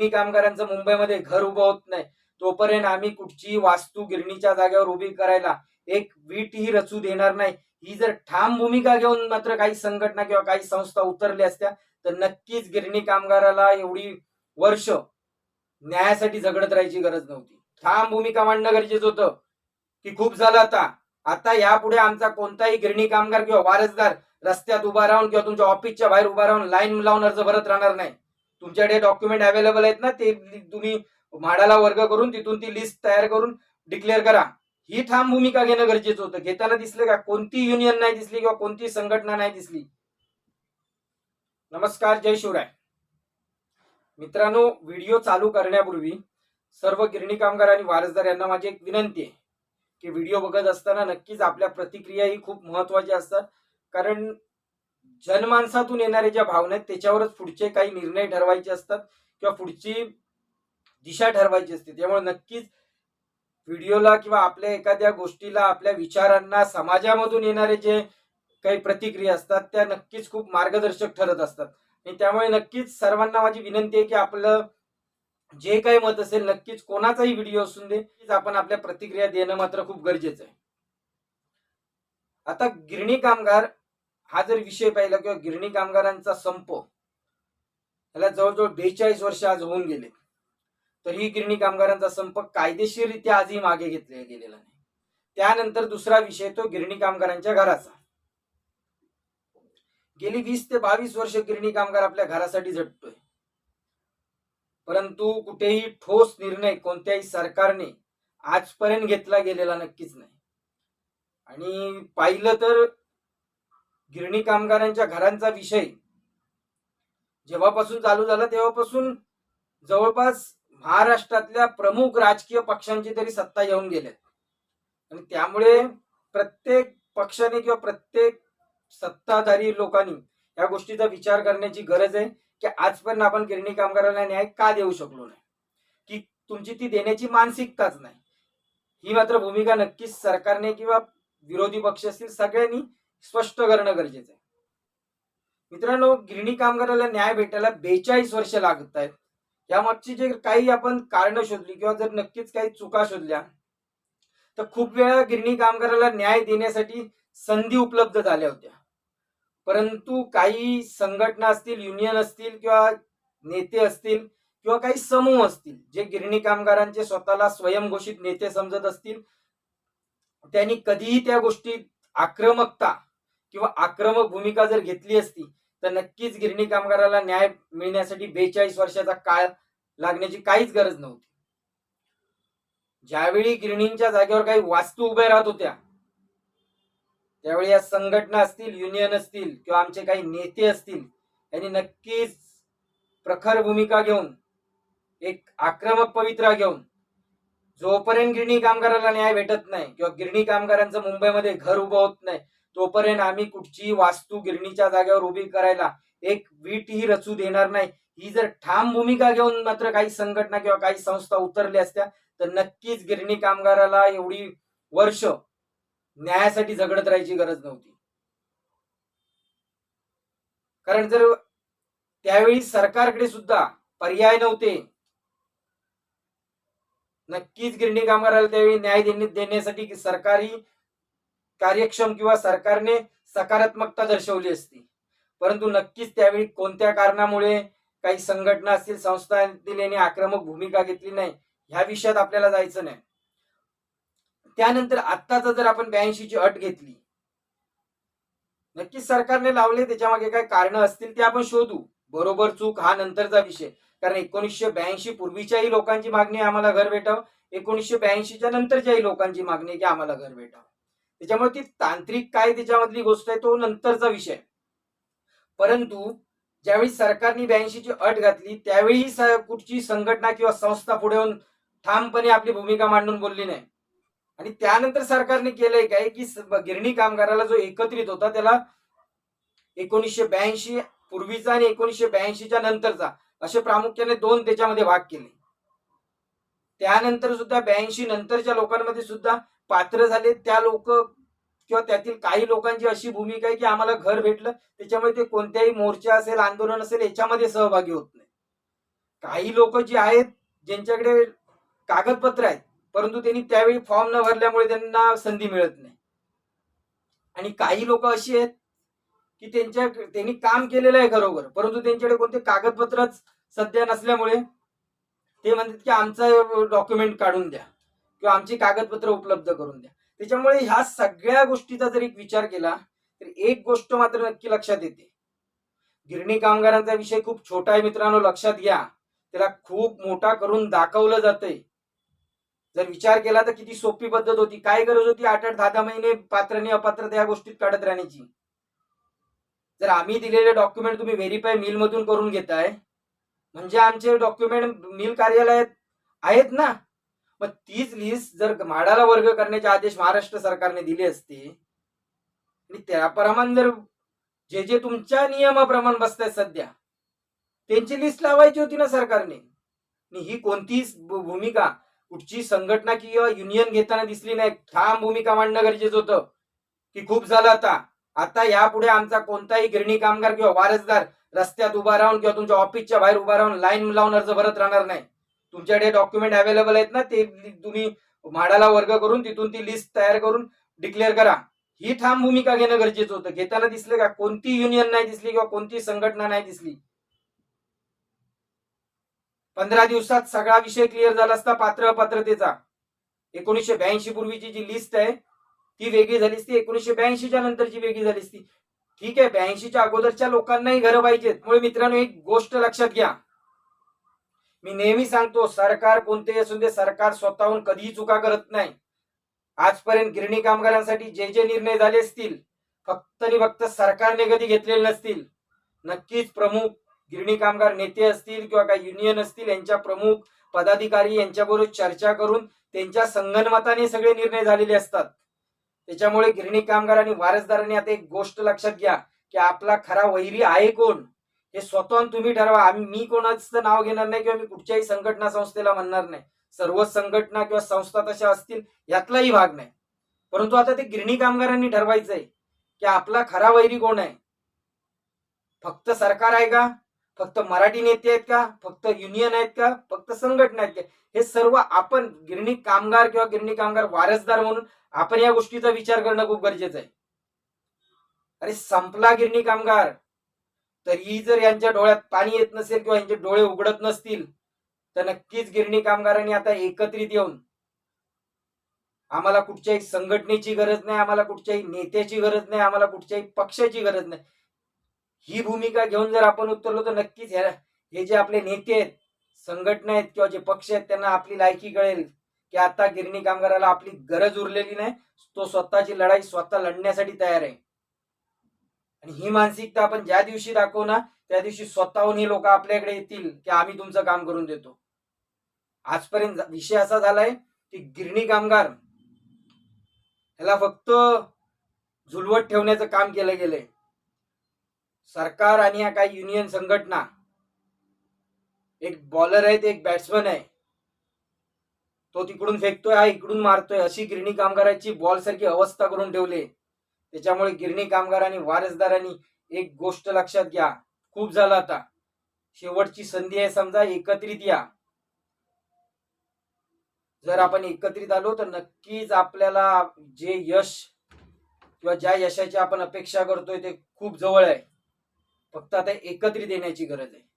गिरणी कामगारांचं मुंबईमध्ये घर उभं होत नाही. तोपर्यंत आम्ही कुठचीही वास्तू गिरणीच्या जागेवर उभी करायला एक वीटही रचू देणार नाही. ही जर ठाम भूमिका घेऊन मात्र काही संघटना किंवा काही संस्था उतरल्या असत्या तर नक्कीच गिरणी कामगाराला एवढी वर्ष न्यायासाठी झगडत राहायची गरज नव्हती. ठाम भूमिका मांडणं गरजेचं होतं. की खूप झालं आता. आता यापुढे आमचा कोणताही गिरणी कामगार किंवा वारसदार रस्त्यात उभा राहून किंवा तुमच्या ऑफिसच्या बाहेर उभा राहून लाईन लावून अर्ज भरत राहणार नाही. तुमच्याकडे डॉक्युमेंट अवेलेबल आहेत ना ते तुम्ही म्हाडाला वर्ग करून तिथून ती लिस्ट तयार करून डिक्लेअर करा. ही ठाम भूमिका घेणं गरजेचं होतं. घेताना दिसलं का? कोणती युनियन नाही दिसली किंवा कोणती संघटना नाही दिसली? नमस्कार जय शिवराय. मित्रांनो व्हिडिओ चालू करण्यापूर्वी सर्व गिरणी कामगार आणि वारसदार यांना माझी एक विनंती आहे की व्हिडिओ बघत असताना नक्कीच आपल्या प्रतिक्रिया ही खूप महत्त्वाच्या असतात. कारण जनमानसातून येणाऱ्या ज्या भावना आहेत त्याच्यावरच पुढचे काही निर्णय ठरवायचे असतात किंवा पुढची दिशा ठरवायची असते. त्यामुळे नक्कीच व्हिडिओला किंवा आपल्या एखाद्या गोष्टीला आपल्या विचारांना समाजामधून येणारे जे काही प्रतिक्रिया असतात त्या नक्कीच खूप मार्गदर्शक ठरत असतात. आणि त्यामुळे नक्कीच सर्वांना माझी विनंती आहे की आपलं जे काही मत असेल नक्कीच कोणाचाही व्हिडिओ असून दे आपण आपल्या प्रतिक्रिया देणं मात्र खूप गरजेचं आहे. आता गिरणी कामगार हा जर विषय पाहिला किंवा गिरणी कामगारांचा संप याला जवळजवळ बेचाळीस वर्ष आज होऊन गेले. तर ही गिरणी कामगारांचा संप कायदेशीररित्या आजही मागे घेतला गेलेला नाही. त्यानंतर दुसरा विषय तो गिरणी कामगारांच्या घराचा. गेली वीस ते बावीस वर्ष गिरणी कामगार आपल्या घरासाठी झटतोय. परंतु कुठेही ठोस निर्णय कोणत्याही सरकारने आजपर्यंत घेतला गेलेला नक्कीच नाही. आणि पाहिलं तर गिरणी कामगारांच्या घरांचा विषय. जेव्हापासून चालू झाला तेव्हापासून जवळपास महाराष्ट्रातल्या प्रमुख राजकीय पक्षांची तरी सत्ता येऊन गेल्या आणि त्यामुळे प्रत्येक पक्षाने किंवा प्रत्येक सत्ताधारी लोकांनी या गोष्टीचा विचार करण्याची गरज आहे की आजपर्यंत आपण गिरणी कामगारांना न्याय का देऊ शकलो नाही? की तुमची ती देण्याची मानसिकताच नाही. ही मात्र भूमिका नक्कीच सरकारने किंवा विरोधी पक्ष असतील सगळ्यांनी स्पष्ट करणं गरजेचं आहे. मित्रांनो गिरणी कामगाराला न्याय भेटायला बेचाळीस वर्ष लागत आहेत. यामागची जे काही आपण कारण शोधली किंवा जर नक्कीच काही चुका शोधल्या तर खूप वेळा गिरणी कामगाराला न्याय देण्यासाठी संधी उपलब्ध झाल्या होत्या. परंतु काही संघटना असतील युनियन असतील किंवा नेते असतील किंवा काही समूह असतील जे गिरणी कामगारांचे स्वतःला स्वयंघोषित नेते समजत असतील त्यांनी कधीही त्या गोष्टीत आक्रमकता किंवा आक्रमक भूमिका जर घेतली असती तर नक्कीच गिरणी कामगाराला न्याय मिळण्यासाठी बेचाळीस वर्षाचा काळ लागण्याची काहीच गरज नव्हती. ज्यावेळी गिरणींच्या जागेवर काही वास्तू उभ्या राहत होत्या त्यावेळी या संघटना असतील युनियन असतील किंवा आमचे काही नेते असतील यांनी नक्कीच प्रखर भूमिका घेऊन एक आक्रमक पवित्रा घेऊन जोपर्यंत गिरणी कामगाराला न्याय भेटत नाही किंवा गिरणी कामगारांचं मुंबईमध्ये घर उभं होत नाही तोपर्यंत आम्ही कुठचीही वास्तू गिरणीच्या जागेवर उभी करायला एक वीटही रचू देणार नाही. ही जर ठाम भूमिका घेऊन मात्र काही संघटना किंवा काही संस्था उतरल्या असत्या तर नक्कीच गिरणी कामगाराला एवढी वर्ष न्यायासाठी झगडत राहायची गरज नव्हती. कारण जर त्यावेळी सरकारकडे सुद्धा पर्याय नव्हते नक्कीच गिरणी कामगाराला त्यावेळी न्याय देणे- देण्यासाठी सरकारी कार्यक्षम किंवा सरकारने सकारात्मकता दर्शवली असती. परंतु नक्कीच त्यावेळी कोणत्या कारणामुळे काही संघटना असतील संस्था यांनी आक्रमक भूमिका घेतली नाही ह्या विषयात आपल्याला जायचं नाही. त्यानंतर आत्ताचा जर आपण ब्याऐंशी ची अट घेतली नक्कीच सरकारने लावले त्याच्यामागे काय कारण असतील ते आपण शोधू. बरोबर चूक हा नंतरचा विषय. कारण एकोणीसशे ब्याऐंशी पूर्वीच्याही लोकांची मागणी आम्हाला घर भेटावं एकोणीसशे ब्याऐंशीच्या नंतरच्याही लोकांची मागणी की आम्हाला घर भेटावं. त्याच्यामुळे ती तांत्रिक काय त्याच्यामधली गोष्ट आहे तो नंतरचा विषय. परंतु ज्यावेळी सरकारने ब्याऐंशीची अट घातली त्यावेळी कुठची संघटना किंवा संस्था पुढे येऊन ठामपणे आपली भूमिका मांडून बोलली नाही. आणि त्यानंतर सरकारने केलंय काय की गिरणी कामगाराला जो एकत्रित होता त्याला एकोणीसशे ब्याऐंशी पूर्वीचा आणि एकोणीसशे ब्याऐंशीच्या नंतरचा असे प्रामुख्याने दोन त्याच्यामध्ये भाग केले. त्यानंतर सुद्धा ब्याऐंशी नंतरच्या लोकांमध्ये सुद्धा पात्र झाले त्या लोक किंवा त्यातील काही लोकांची अशी भूमिका आहे की आम्हाला घर भेटलं त्याच्यामुळे ते कोणत्याही मोर्चा असेल आंदोलन असेल याच्यामध्ये सहभागी होत नाही. काही लोक जी आहेत ज्यांच्याकडे कागदपत्र आहेत परंतु त्यांनी त्यावेळी फॉर्म न भरल्यामुळे त्यांना संधी मिळत नाही. आणि काही लोक अशी आहेत की त्यांच्या त्यांनी काम केलेलं आहे खरोखर परंतु त्यांच्याकडे कोणते कागदपत्रच सध्या नसल्यामुळे ते म्हणतात की आमचं डॉक्युमेंट काढून द्या. किंवा आमची कागदपत्र उपलब्ध करून द्या. त्याच्यामुळे ह्या सगळ्या गोष्टीचा जर एक विचार केला तर एक गोष्ट मात्र नक्की लक्षात येते. गिरणी कामगारांचा विषय खूप छोटा आहे मित्रांनो लक्षात घ्या. त्याला खूप मोठा करून दाखवलं जातंय. जर विचार केला तर किती सोपी पद्धत होती. काय गरज होती आठ आठ दहा दहा महिने पात्र आणि अपात्र या गोष्टीत काढत राहण्याची? जर आम्ही दिलेले डॉक्युमेंट तुम्ही व्हेरीफाय मिल मधून करून घेताय म्हणजे आमचे डॉक्युमेंट मिल कार्यालयात आहेत ना? मग तीच लिस्ट जर म्हाडाला वर्ग करण्याचे आदेश महाराष्ट्र सरकारने दिले असते आणि त्याप्रमाणे जर जे जे तुमच्या नियमाप्रमाणे बसतायत सध्या त्यांची लिस्ट लावायची होती ना सरकारने. ही कोणतीच भूमिका? कुठची संघटना किंवा युनियन घेताना दिसली नाही. ठाम भूमिका मांडणं गरजेचं होतं. की खूप झालं आता. आता यापुढे आमचा कोणताही गिरणी कामगार किंवा वारसदार रस्त्यात उभा राहून किंवा तुमच्या ऑफिसच्या बाहेर उभा राहून लाईन लावून अर्ज भरत राहणार नाही. तुमच्याकडे डॉक्युमेंट अवेलेबल आहेत ना ते तुम्ही म्हाडाला वर्ग करून तिथून ती लिस्ट तयार करून डिक्लेअर करा. ही ठाम भूमिका घेणं गरजेचं होतं. घेताना दिसलं का? कोणती युनियन नाही दिसली किंवा कोणती संघटना नाही दिसली? पंधरा दिवसात सगळा विषय क्लिअर झाला असता पात्र अपात्रतेचा एकोणीसशे ब्याऐंशी पूर्वीची जी लिस्ट आहे ती वेगळी झाली असती. एकोणीसशे ब्याऐंशीच्या नंतरची वेगळी झाली असती. ठीक आहे ब्याऐंशीच्या अगोदरच्या लोकांनाही घरं पाहिजेत. त्यामुळे मित्रांनो एक गोष्ट लक्षात घ्या. मी नेहमी सांगतो सरकार कोणतेही असून ते सरकार स्वतःहून कधीही चुका करत नाही. आजपर्यंत गिरणी कामगारांसाठी जे जे निर्णय झाले असतील फक्त आणि फक्त सरकारने कधी घेतलेले नसतील. नक्कीच प्रमुख गिरणी कामगार नेते असतील किंवा काही युनियन असतील यांच्या प्रमुख पदाधिकारी यांच्याबरोबर चर्चा करून त्यांच्या संगणमताने सगळे निर्णय झालेले असतात. त्याच्यामुळे गिरणी कामगार आणि वारसदारांनी आता एक गोष्ट लक्षात घ्या की आपला खरा वैरी आहे कोण? हे स्वतःहून तुम्ही ठरवा. आम्ही मी कोणाचं नाव घेणार नाही किंवा मी कुठच्याही संघटना संस्थेला म्हणणार नाही. सर्व संघटना किंवा संस्था तशा असतील यातलाही भाग नाही. परंतु आता ते गिरणी कामगारांनी ठरवायचं आहे की आपला खरा वैरी कोण आहे? फक्त सरकार आहे का? फक्त मराठी नेते आहेत का? फक्त युनियन आहेत का? फक्त संघटना आहेत का? हे सर्व आपण गिरणी कामगार किंवा गिरणी कामगार वारसदार म्हणून आपण या गोष्टीचा विचार करणं खूप गरजेचं आहे. अरे संपला गिरणी कामगार. तरीही जर यांच्या डोळ्यात पाणी येत नसेल किंवा यांचे डोळे उघडत नसतील तर नक्कीच गिरणी कामगारांनी आता एकत्रित येऊन आम्हाला कुठच्याही संघटनेची गरज नाही आम्हाला कुठच्याही नेत्याची गरज नाही आम्हाला कुठच्याही पक्षाची गरज नाही. ही भूमिका घेऊन जर आपण उतरलो तर नक्कीच ह्या हे जे आपले नेते आहेत संघटना आहेत किंवा जे पक्ष आहेत त्यांना आपली लायकी कळेल की आता गिरणी कामगाराला आपली गरज उरलेली नाही. तो स्वतःची लढाई स्वतः लढण्यासाठी तयार आहे. आणि ही मानसिकता आपण ज्या दिवशी दाखवू ना त्या दिवशी स्वतःहून ही लोक आपल्याकडे येतील की आम्ही तुमचं काम करून देतो. आजपर्यंत विषय असा झालाय की गिरणी कामगार ह्याला फक्त झुलवत ठेवण्याचं काम केलं गेलंय. सरकार आणि या काही युनियन संघटना एक बॉलर आहे ते एक बॅट्समन आहे तो तिकडून फेकतोय हा इकडून मारतोय अशी गिरणी कामगाराची बॉल सारखी अवस्था करून ठेवली त्याच्यामुळे गिरणी कामगार आणि वारसदारांनी एक गोष्ट लक्षात घ्या. खूप झालं आता. शेवटची संधी आहे समजा एकत्रित या. जर आपण एकत्रित आलो तर नक्कीच आपल्याला जे यश किंवा ज्या यशाची आपण अपेक्षा करतोय ते खूप जवळ आहे. फक्त आता एकत्रित येण्याची गरज आहे.